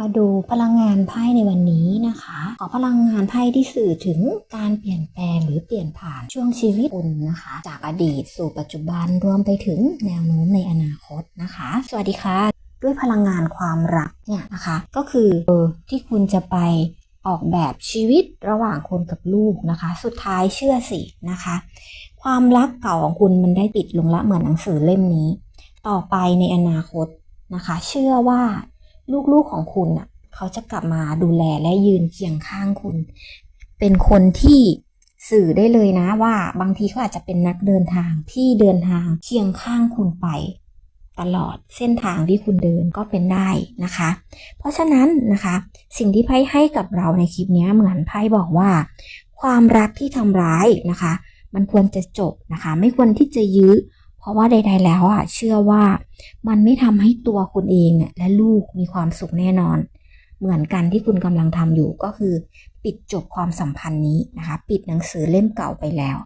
มาดูพลังงานไพ่ในวันนี้นะคะ ขอพลังงานไพ่ที่สื่อถึงการเปลี่ยนแปลงหรือเปลี่ยนผ่านช่วงชีวิตคุณนะคะ จากอดีตสู่ปัจจุบันรวมไปถึงแนวโน้มในอนาคตนะคะ สวัสดีค่ะ ด้วยพลังงานความรักเนี่ยนะคะ ก็คือเออที่คุณจะไป ออกแบบชีวิตระหว่างคนกับลูกนะคะ สุดท้ายเชื่อสินะคะ ความรักเก่าของคุณมันได้ปิดลงละเหมือนหนังสือเล่มนี้ ต่อไปในอนาคตนะคะ เชื่อว่าลูกๆของคุณอะเขาจะกลับมาดูแลและยืนเคียงข้างคุณ เป็นคนที่สื่อได้เลยนะว่าบางทีเขาอาจจะเป็นนักเดินทางที่เดินทางเคียงข้างคุณไป ตลอดเส้นทางที่คุณเดินก็เป็นได้นะคะ เพราะฉะนั้นนะคะสิ่งที่ไพ่ให้กับเราในคลิปนี้เหมือนไพ่บอกว่า ความรักที่ทำร้ายนะคะ มันควรจะจบนะคะ ไม่ควรที่จะยื้อ เพราะว่าใด ๆ แล้วอะเชื่อว่ามันไม่ทำให้ตัวคุณเองและลูกมีความสุขแน่นอน เหมือนกันที่คุณกำลังทำอยู่ก็คือ ปิดจบความสัมพันธ์นี้นะคะ ปิดหนังสือเล่มเก่าไปแล้ว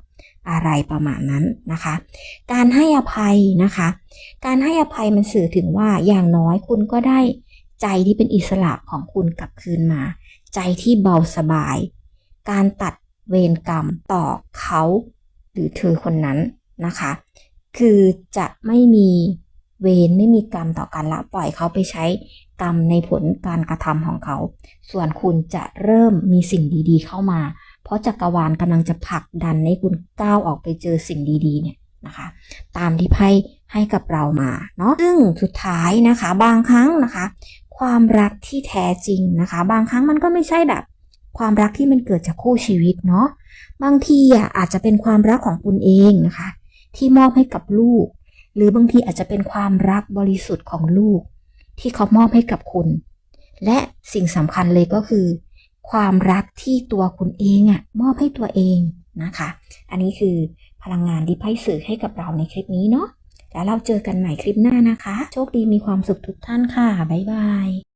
อะไรประมาณนั้นนะคะ การให้อภัยนะคะ การให้อภัยมันสื่อถึงว่าอย่างน้อยคุณก็ได้ใจที่เป็นอิสระของคุณกลับคืนมา ใจที่เบาสบาย การตัดเวรกรรมต่อเขาหรือเธอคนนั้นนะคะ คือจะไม่มีเวรไม่มีกรรมต่อกันละปล่อยเขาไปใช้กรรมในผลการกระทำของเขา ส่วนคุณจะเริ่มมีสิ่งดีๆ เข้ามา เพราะจักรวาลกำลังจะผลักดันให้คุณก้าวออกไปเจอสิ่งดีๆเนี่ยนะคะ ตามที่ไพ่ให้กับเรามาเนาะซึ่งสุดท้ายนะคะบางครั้งนะคะ ความรักที่แท้จริงนะคะ บางครั้งมันก็ไม่ใช่แบบ ความรักที่มันเกิดจากคู่ชีวิตเนาะบางทีอะอาจจะเป็นความรักของคุณเองนะคะ ที่มอบให้กับลูก หรือบางทีอาจจะเป็นความรักบริสุทธิ์ของลูก ที่เขามอบให้กับคุณ และสิ่งสำคัญเลยก็คือ ความรักที่ตัวคุณเองอะมอบให้ตัวเองนะคะ อันนี้คือพลังงานที่ไพ่สื่อให้กับเราในคลิปนี้เนาะแล้วเราเจอกันใหม่คลิปหน้านะคะ โชคดีมีความสุขทุกท่านค่ะ บ๊ายบาย